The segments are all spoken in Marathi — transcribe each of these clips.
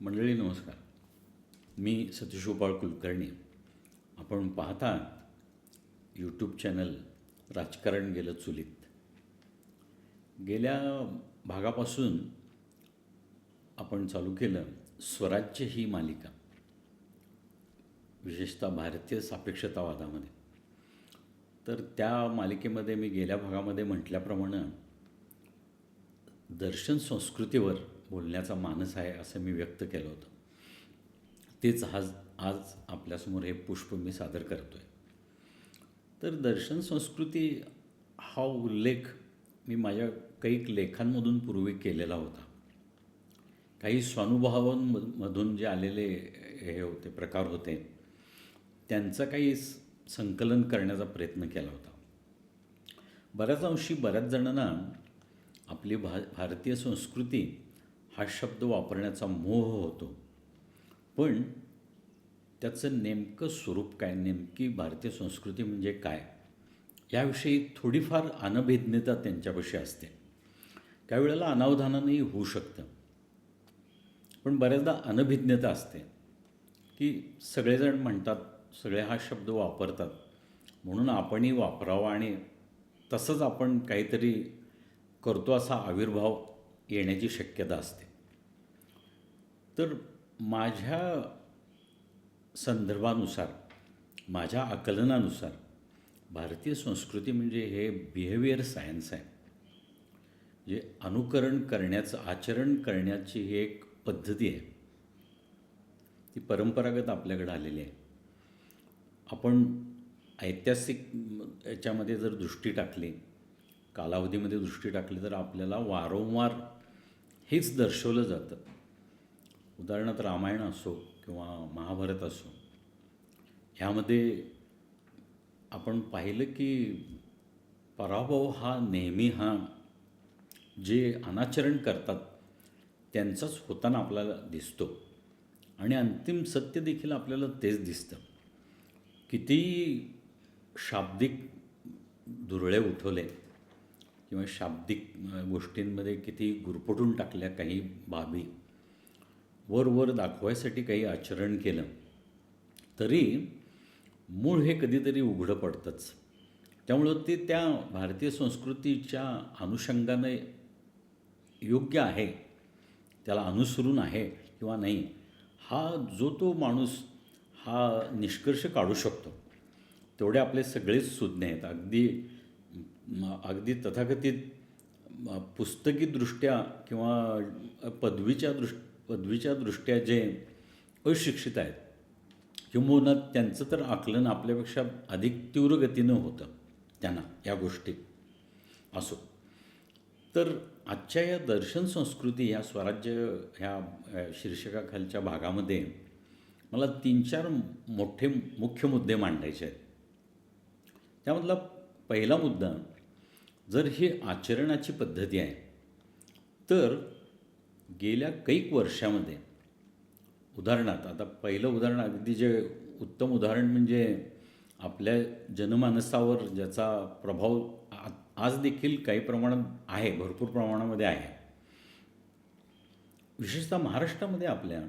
मंडळी नमस्कार. मी सतीशोपाळ कुलकर्णी. आपण पाहता यूट्यूब चॅनल राजकारण गेलं चुलीत. गेल्या भागापासून आपण चालू केलं स्वराज्य ही मालिका. विशेषतः भारतीय सापेक्षतावादामध्ये. तर त्या मालिकेमध्ये मी गेल्या भागामध्ये म्हटल्याप्रमाणे दर्शन संस्कृतीवर बोलण्याचा मानस आहे असं मी व्यक्त केलं होतं. तेच आज आज आपल्यासमोर हे पुष्प मी सादर करतो आहे तर दर्शन संस्कृती हा उल्लेख मी माझ्या काही लेखांमधून पूर्वी केलेला होता. काही स्वानुभावांमधून जे आलेले हे होते प्रकार होते त्यांचं काही संकलन करण्याचा प्रयत्न केला होता. बऱ्याच अंशी बऱ्याच जणांना आपली भा भारतीय संस्कृती हा शब्द वापरण्याचा मोह होतो. पण त्याचं नेमकं स्वरूप काय? नेमकी भारतीय संस्कृती म्हणजे काय? याविषयी थोडीफार अनभिज्ञता त्यांच्यापाशी असते. काही वेळेला अनावधानानंही होऊ शकतं. पण बऱ्याचदा अनभिज्ञता असते. की सगळेजण म्हणतात सगळे हा शब्द वापरतात. म्हणून आपणही वापरावा आणि तसंच आपण काहीतरी करतो असा आविर्भाव येण्याची शक्यता असते. तर माझ्या संदर्भानुसार माझ्या आकलनानुसार भारतीय संस्कृती म्हणजे हे बिहेवियर सायन्स आहे. जे अनुकरण करण्याचं आचरण करण्याची ही एक पद्धती आहे. ती परंपरागत आपल्याकडे आलेली आहे. आपण ऐतिहासिक याच्यामध्ये जर दृष्टी टाकली कालावधीमध्ये दृष्टी टाकली तर आपल्याला वारंवार हेच दर्शवलं जातं. उदाहरणार्थ रामायण असो किंवा महाभारत असो ह्यामध्ये आपण पाहिलं की पराभव हा नेहमी हा जे अनाचरण करतात त्यांचाच होताना आपल्याला दिसतो. आणि अंतिम सत्य देखील आपल्याला तेच दिसतं. किती शाब्दिक धुरळे उठवले किंवा शाब्दिक गोष्टींमध्ये किती गुरपटून टाकल्या काही बाबी. वर वर दाखवायसाठी काही आचरण केलं तरी मूळ हे कधीतरी उघडं पडतंच. त्यामुळं ते त्या भारतीय संस्कृतीच्या अनुषंगाने योग्य आहे त्याला अनुसरून आहे किंवा नाही हा जो तो माणूस हा निष्कर्ष काढू शकतो. तेवढे आपले सगळेच सुज्ञ आहेत. अगदी अगदी तथाकथित पुस्तकीदृष्ट्या किंवा पदवीच्या दृष् पदवीच्या दृष्ट्या जे अशिक्षित आहेत किंबहुना त्यांचं तर आकलन आपल्यापेक्षा अधिक तीव्र गतीनं होतं त्यांना या गोष्टी. असो. तर आजच्या या दर्शन संस्कृती ह्या स्वराज्य ह्या शीर्षकाखालच्या भागामध्ये मला तीन चार मोठे मुख्य मुद्दे मांडायचे आहेत. त्यामधला पहिला मुद्दा जर ही आचरणाची पद्धती आहे तर गेल्या कैक वर्षामध्ये उदाहरणार्थ आता पहिलं उदाहरण अगदी जे उत्तम उदाहरण म्हणजे आपल्या जनमानसावर ज्याचा प्रभाव आज देखील काही प्रमाणात आहे भरपूर प्रमाणामध्ये आहे. विशेषतः महाराष्ट्रामध्ये आपल्या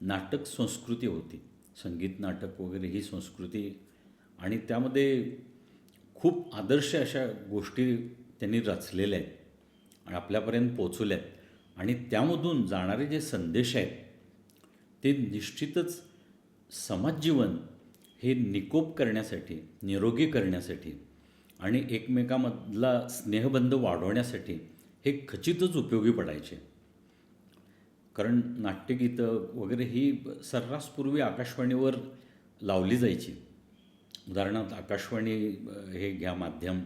नाटक संस्कृती होती. संगीत नाटक वगैरे ही संस्कृती आणि त्यामध्ये खूप आदर्श अशा गोष्टी त्यांनी रचलेल्या आहेत आणि आपल्यापर्यंत पोचवल्या आहेत. आणि त्यामधून जाणारे जे संदेश आहेत ते निश्चितच समाजजीवन हे निकोप करण्यासाठी निरोगी करण्यासाठी आणि एकमेकामधला स्नेहबंध वाढवण्यासाठी हे खचितच उपयोगी पडायचे. कारण नाट्यगीतं वगैरे ही सर्रासपूर्वी आकाशवाणीवर लावली जायची. उदाहरणार्थ आकाशवाणी हे घ्या माध्यम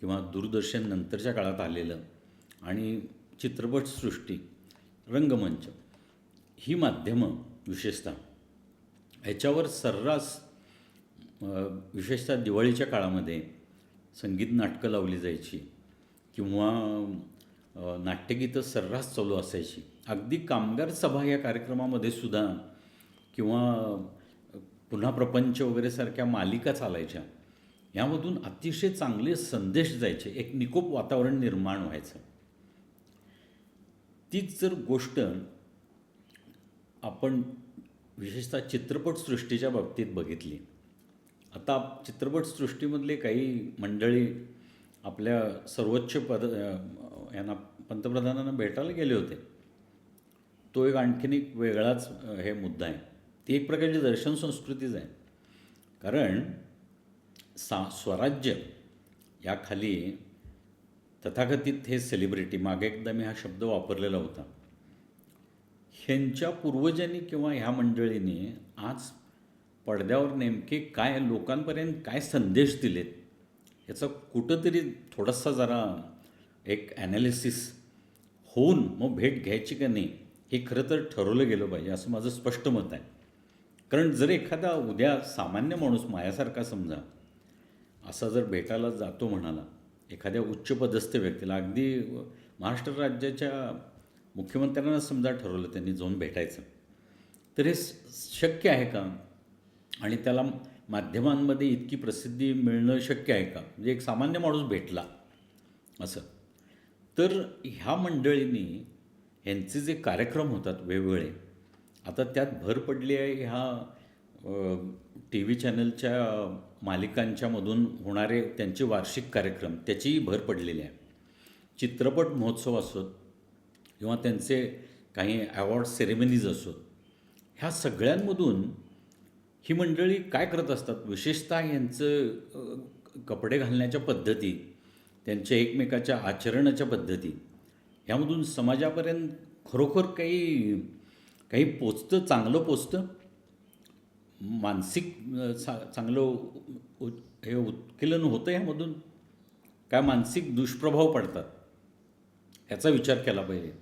किंवा दूरदर्शन नंतरच्या काळात आलेलं आणि चित्रपटसृष्टी रंगमंच ही माध्यमं विशेषतः ह्याच्यावर सर्रास विशेषतः दिवाळीच्या काळामध्ये संगीत नाटकं लावली जायची किंवा नाट्यगीतं सर्रास चालू असायची. अगदी कामगार सभा या कार्यक्रमामध्ये सुद्धा किंवा पुन्हा प्रपंच वगैरे सारख्या मालिका चालायच्या. यामधून अतिशय चांगले संदेश जायचे एक निकोप वातावरण निर्माण व्हायचं. तीच जर गोष्ट आपण विशेषतः चित्रपटसृष्टीच्या बाबतीत बघितली. आता चित्रपटसृष्टीमधले काही मंडळी आपल्या सर्वोच्च पद यांना पंतप्रधानांना भेटायला गेले होते. तो एक आणखीन एक वेगळाच हे मुद्दा आहे. ती एक प्रकारची दर्शन संस्कृतीच आहे. कारण सा स्वराज्य याखाली तथाकथित हे सेलिब्रिटी मागे एकदा मी हा शब्द वापरलेला होता. ह्यांच्या पूर्वजांनी किंवा ह्या मंडळीने आज पडद्यावर नेमके काय लोकांपर्यंत काय संदेश दिलेत याचा कुठंतरी थोडासा जरा एक ॲनालिसिस होऊन मग भेट घ्यायची का नाही हे खरं तर ठरवलं गेलं पाहिजे असं माझं स्पष्ट मत आहे. कारण जर एखादा उद्या सामान्य माणूस माझ्यासारखा समजा असा जर भेटायला जातो म्हणाला एखाद्या उच्चपदस्थ व्यक्तीला अगदी महाराष्ट्र राज्याच्या मुख्यमंत्र्यांना समजा ठरवलं त्यांनी जाऊन भेटायचं तर हे शक्य आहे का? आणि त्याला माध्यमांमध्ये इतकी प्रसिद्धी मिळणं शक्य आहे का? म्हणजे एक सामान्य माणूस भेटला असं. तर ह्या मंडळींनी यांचे जे कार्यक्रम होतात वेगवेगळे आता त्यात भर पडली आहे ह्या टी व्ही चॅनलच्या मालिकांच्यामधून होणारे त्यांचे वार्षिक कार्यक्रम त्याचीही भर पडलेली आहे. चित्रपट महोत्सव असोत किंवा त्यांचे काही अवॉर्ड सेरेमनीज असोत ह्या सगळ्यांमधून ही मंडळी काय करत असतात? विशेषतः यांचं कपडे घालण्याच्या पद्धती त्यांच्या एकमेकाच्या आचरणाच्या पद्धती ह्यामधून समाजापर्यंत खरोखर काही काही पोचतं चांगलं पोचतं. मानसिक चा चांगलं हे उत्कीलन होतं ह्यामधून. काय मानसिक दुष्प्रभाव पडतात. याचा विचार केला पाहिजे.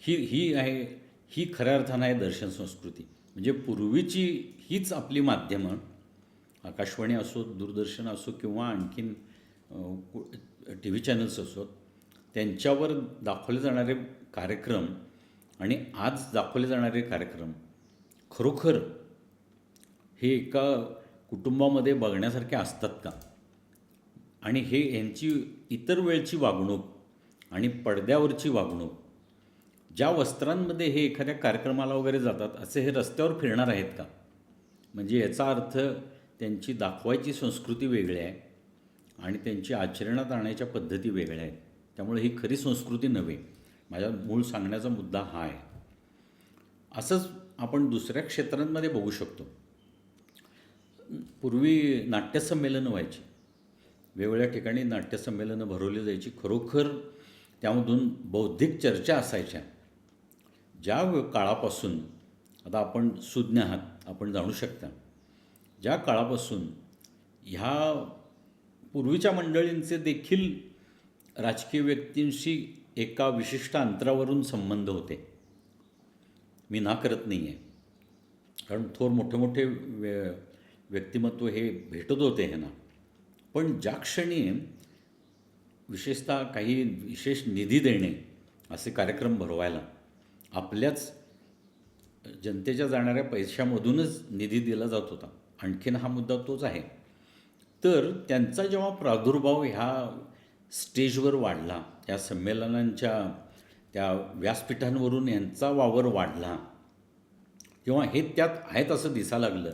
ही ही आहे ही खऱ्या अर्थानं आहे दर्शन संस्कृती. म्हणजे पूर्वीची हीच आपली माध्यमं. आकाशवाणी असो दूरदर्शन असो किंवा आणखीन टी व्ही चॅनल्स असोत त्यांच्यावर दाखवले जाणारे कार्यक्रम आणि आज दाखवले जाणारे कार्यक्रम खरोखर हे एका कुटुंबामध्ये बघण्यासारखे असतात का? आणि हे यांची इतर वेळची वागणूक आणि पडद्यावरची वागणूक ज्या वस्त्रांमध्ये हे एखाद्या कार्यक्रमाला वगैरे जातात असे हे रस्त्यावर फिरणार आहेत का? म्हणजे याचा अर्थ त्यांची दाखवायची संस्कृती वेगळी आहे आणि त्यांची आचरणात आणण्याच्या पद्धती वेगळ्या आहेत. त्यामुळे ही खरी संस्कृती नव्हे. माझ्या मूळ सांगण्याचा मुद्दा हा आहे. असंच आपण दुसऱ्या क्षेत्रांमध्ये बघू शकतो. पूर्वी नाट्यसंमेलनं व्हायची. वेगवेगळ्या ठिकाणी नाट्यसंमेलनं भरवली जायची. खरोखर त्यामधून बौद्धिक चर्चा असायच्या. ज्या काळापासून आता आपण सुज्ञ आहात आपण जाणू शकता. ज्या काळापासून ह्या पूर्वीच्या मंडळींचे देखील राजकीय व्यक्तींशी एका विशिष्ट अंतरावरून संबंध होते. मी ना करत नाही आहे कारण थोर मोठे मोठे व्य व्यक्तिमत्व हे भेटत होते ह्यांना पण ज्या क्षणी विशेषतः काही विशेष निधी देणे असे कार्यक्रम भरवायला आपल्याच जनतेच्या जाणाऱ्या पैशामधूनच निधी दिला जात होता. आणखीन हा मुद्दा तोच आहे. तर त्यांचा जेव्हा प्रादुर्भाव ह्या स्टेजवर वाढला. या संमेलनांच्या त्या व्यासपीठांवरून यांचा वावर वाढला. किंवा हे त्यात आहेत असं दिसा लागलं.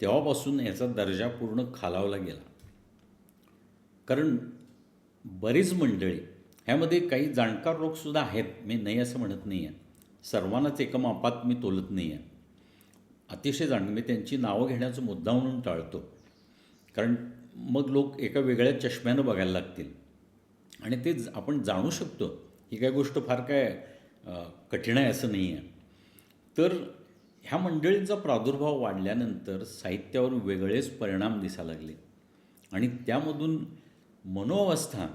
तेव्हापासून याचा दर्जा पूर्ण खालावला गेला. कारण बरीच मंडळी ह्यामध्ये काही जाणकार लोकसुद्धा आहेत. मी नाही असं म्हणत नाही आहे सर्वांनाच एका मापात मी तोलत नाही आहे अतिशय जाण मी त्यांची नावं घेण्याचा मुद्दा म्हणून टाळतो. कारण मग लोक एका वेगळ्या चष्म्यानं बघायला लागतील. आणि ते आपण जाणू शकतो ही काय गोष्ट फार काय कठीण आहे असं नाही आहे. तर ह्या मंडळींचा प्रादुर्भाव वाढल्यानंतर साहित्यावर वेगळेच परिणाम दिसा लागले. आणि त्यामधून मनोअवस्था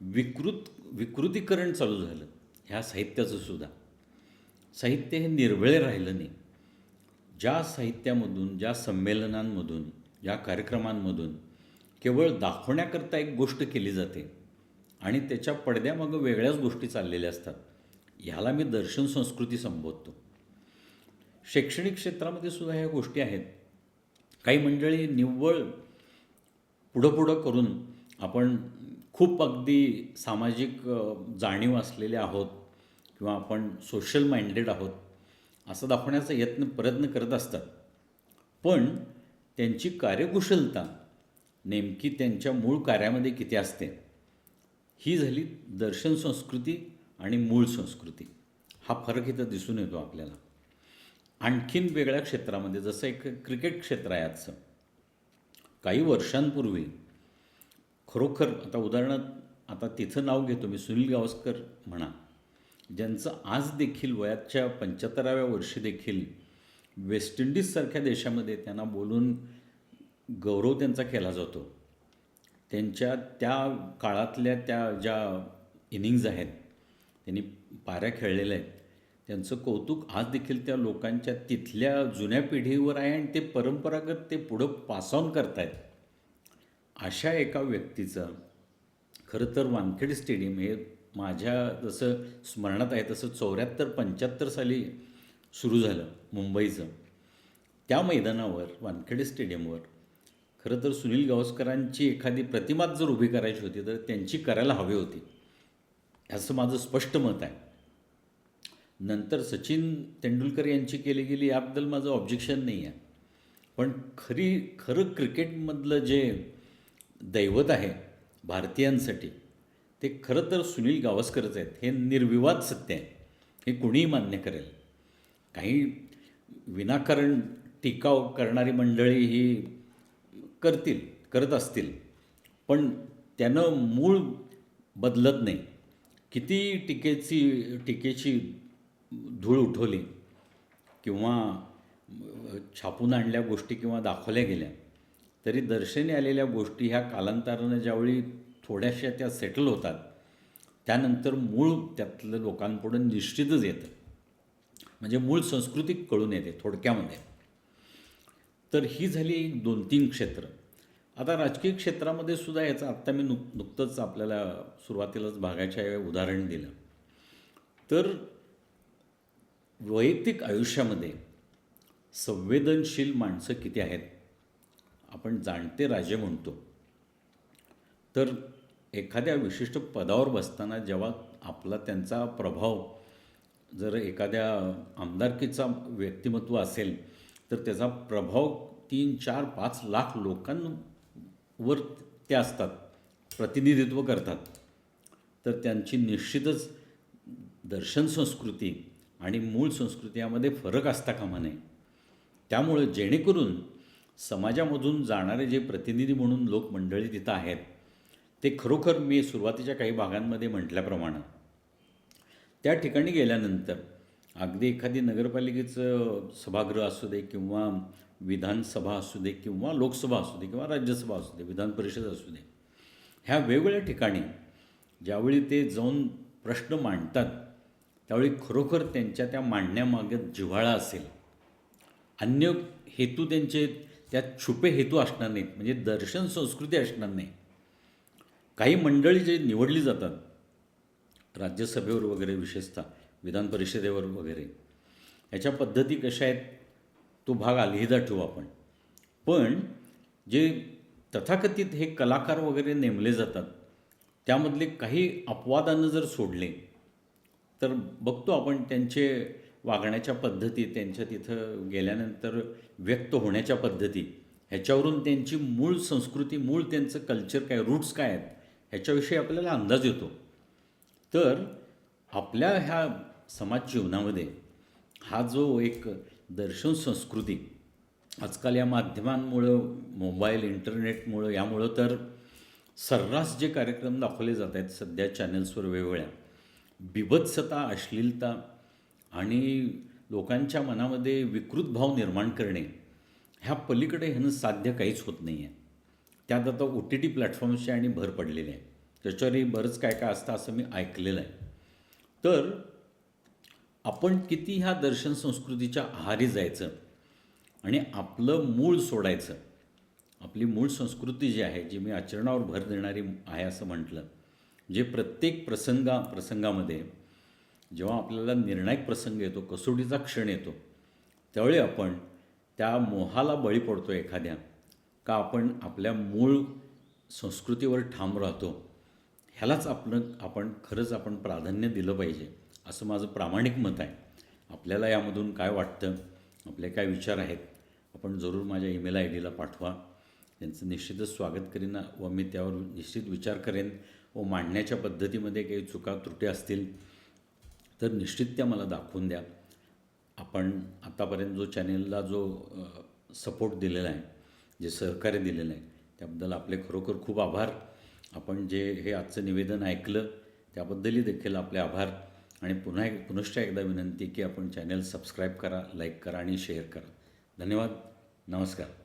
विकृत विकृतीकरण चालू झालं ह्या साहित्याचं सुद्धा. साहित्य हे निर्भळे राहिलं नाही. ज्या साहित्यामधून ज्या संमेलनांमधून ज्या कार्यक्रमांमधून केवळ दाखवण्याकरता एक गोष्ट केली जाते आणि त्याच्या पडद्यामागं वेगळ्याच गोष्टी चाललेल्या असतात. ह्याला मी दर्शन संस्कृती संबोधतो. शैक्षणिक क्षेत्रामध्ये सुद्धा ह्या गोष्टी आहेत. काही मंडळी निव्वळ पुढं पुढं करून आपण खूप अगदी सामाजिक जाणीव असलेले आहोत किंवा आपण सोशल माइंडेड आहोत असं दाखवण्याचा यत्न प्रयत्न करत असतात. पण त्यांची कार्यकुशलता नेमकी त्यांच्या मूळ कार्यामध्ये किती असते? ही झाली दर्शन संस्कृती आणि मूळ संस्कृती. हा फरक इथं दिसून येतो आपल्याला. आणखीन वेगळ्या क्षेत्रामध्ये जसं एक क्रिकेट क्षेत्र आहे आजचं. काही वर्षांपूर्वी खरोखर आता उदाहरणार्थ आता तिथं नाव घेतो मी सुनील गावस्कर म्हणा ज्यांचं आज देखील वयाच्या पंच्याहत्तराव्या वर्षी देखील वेस्ट इंडिजसारख्या देशामध्ये त्यांना बोलून गौरव त्यांचा केला जातो. त्यांच्या त्या काळातल्या त्या ज्या इनिंग्ज आहेत त्यांनी पाऱ्या खेळलेल्या आहेत त्यांचं कौतुक आज देखील त्या लोकांच्या तिथल्या जुन्या पिढीवर आहे आणि ते परंपरागत ते पुढं पास ऑन करतायत. अशा एका व्यक्तीचं खरं तर वानखेडे स्टेडियम हे माझ्या जसं स्मरणात आहे तसं चौऱ्याहत्तर पंच्याहत्तर साली सुरू झालं मुंबईचं. त्या मैदानावर वानखेडे स्टेडियमवर खरं तर सुनील गावस्करांची एखादी प्रतिमाच जर उभी करायची होती तर त्यांची करायला हवी होती. असं माझं स्पष्ट मत आहे. नंतर सचिन तेंडुलकर यांची केली गेली याबद्दल माझं ऑब्जेक्शन नाही आहे पण खरी खरं क्रिकेटमधलं जे दैवत आहे भारतीयांसाठी ते खरं तर सुनील गावस्करच आहेत. हे निर्विवाद सत्य आहे. हे कुणीही मान्य करेल. काही विनाकारण टिकाव करणारी मंडळी ही करतील करत असतील. पण त्यानं मूळ बदलत नाही. किती टीकेची टीकेची धूळ उठवली किंवा छापून आणल्या गोष्टी किंवा दाखवल्या गेल्या तरी दर्शनी आलेल्या गोष्टी ह्या कालांतरानं ज्यावेळी थोड्याशा त्या सेटल होतात त्यानंतर मूळ त्यातलं लोकांपुढं निश्चितच येतं. म्हणजे मूळ संस्कृती कळून येते थोडक्यामध्ये. तर ही झाली एक दोन तीन क्षेत्र. आता राजकीय क्षेत्रामध्ये सुद्धा याचं आत्ता मी नुक नुकतंच आपल्याला सुरुवातीलाच भागाच्या उदाहरण दिलं. तर वैयक्तिक आयुष्यामध्ये संवेदनशील माणसं किती आहेत? आपण जाणते राजे म्हणतो. तर एखाद्या विशिष्ट पदावर बसताना जेव्हा आपला त्यांचा प्रभाव जर एखाद्या आमदारकीचा व्यक्तिमत्व असेल तर त्याचा प्रभाव तीन चार पाच लाख लोकांवर ते असतात प्रतिनिधित्व करतात. तर त्यांची निश्चितच दर्शन संस्कृती आणि मूळ संस्कृती यामध्ये फरक असता कामा नये. त्यामुळं जेणेकरून समाजामधून जाणारे जे प्रतिनिधी म्हणून लोक मंडळी तिथं आहेत ते खरोखर मी सुरुवातीच्या काही भागांमध्ये म्हटल्याप्रमाणे त्या ठिकाणी गेल्यानंतर अगदी एखादी नगरपालिकेचं सभागृह असू दे किंवा विधानसभा असू दे किंवा लोकसभा असू दे किंवा राज्यसभा असू दे विधान परिषद असू दे ह्या वेगवेगळ्या ठिकाणी ज्यावेळी ते जाऊन प्रश्न मांडतात त्यावेळी खरोखर त्यांच्या त्या मांडण्यामागे जिव्हाळा असेल. अन्य हेतू त्यांचे त्यात छुपे हेतू असणार नाहीत म्हणजे दर्शन संस्कृती असणार नाही. काही मंडळी जे निवडली जातात राज्यसभेवर वगैरे विशेषतः विधान परिषदेवर वगैरे. ह्याच्या पद्धती कशा आहेत तो भाग अलहिदा ठेवू आपण. पण जे तथाकथित हे कलाकार वगैरे नेमले जातात त्यामधले काही अपवादानं जर सोडले तर बघतो आपण त्यांचे वागण्याच्या पद्धती त्यांच्या तिथं गेल्यानंतर व्यक्त होण्याच्या पद्धती ह्याच्यावरून त्यांची मूळ संस्कृती मूळ त्यांचं कल्चर काय रूट्स काय आहेत ह्याच्याविषयी आपल्याला अंदाज येतो. तर आपल्या ह्या समाज जीवनामध्ये हा जो एक दर्शन संस्कृती आजकाल या माध्यमांमुळं मोबाईल इंटरनेटमुळं यामुळं तर सर्रास जे कार्यक्रम दाखवले जात आहेत सध्या चॅनल्सवर वेगवेगळ्या बिभत्सता अश्लीलता आणि लोकांच्या मनामध्ये विकृत भाव निर्माण करणे ह्या पलीकडे ह्यानं साध्य काहीच होत नाही आहे त्यात आता ओ टी टी प्लॅटफॉर्म्सची आणि भर पडलेली आहे. त्याच्यावरही बरंच काय काय असतं असं मी ऐकलेलं आहे. तर आपण किती ह्या दर्शन संस्कृतीच्या आहारी जायचं आणि आपलं मूळ सोडायचं. आपली मूळ संस्कृती जी आहे जी मी आचरणावर भर देणारी आहे असं म्हटलं जे प्रत्येक प्रसंगा प्रसंगामध्ये जेव्हा आपल्याला निर्णायक प्रसंग येतो कसोटीचा क्षण येतो त्यावेळी आपण त्या मोहाला बळी पडतो एखाद्या का आपण आपल्या मूळ संस्कृतीवर ठाम राहतो ह्यालाच आपण आपण खरंच आपण प्राधान्य दिलं पाहिजे. असं माझं प्रामाणिक मत आहे. आपल्याला यामधून काय वाटतं? आपले काय विचार आहेत? आपण जरूर माझ्या ईमेल आय डीला पाठवा. त्यांचं निश्चितच स्वागत करीन व मी त्यावर निश्चित विचार करेन व मांडण्याच्या पद्धतीमध्ये काही चुका त्रुटी असतील तर निश्चित त्या मला दाखवून द्या. आपण आतापर्यंत जो चॅनेलला जो सपोर्ट दिलेला आहे जे सहकार्य दिलेलं आहे त्याबद्दल आपले खरोखर खूप आभार. आपण जे हे आजचं निवेदन ऐकलं त्याबद्दलही देखील आपले आभार. आणि पुन्हा एक पुनश्च एकदा विनंती की आपण चॅनेल सबस्क्राईब करा लाईक करा आणि शेअर करा. धन्यवाद. नमस्कार.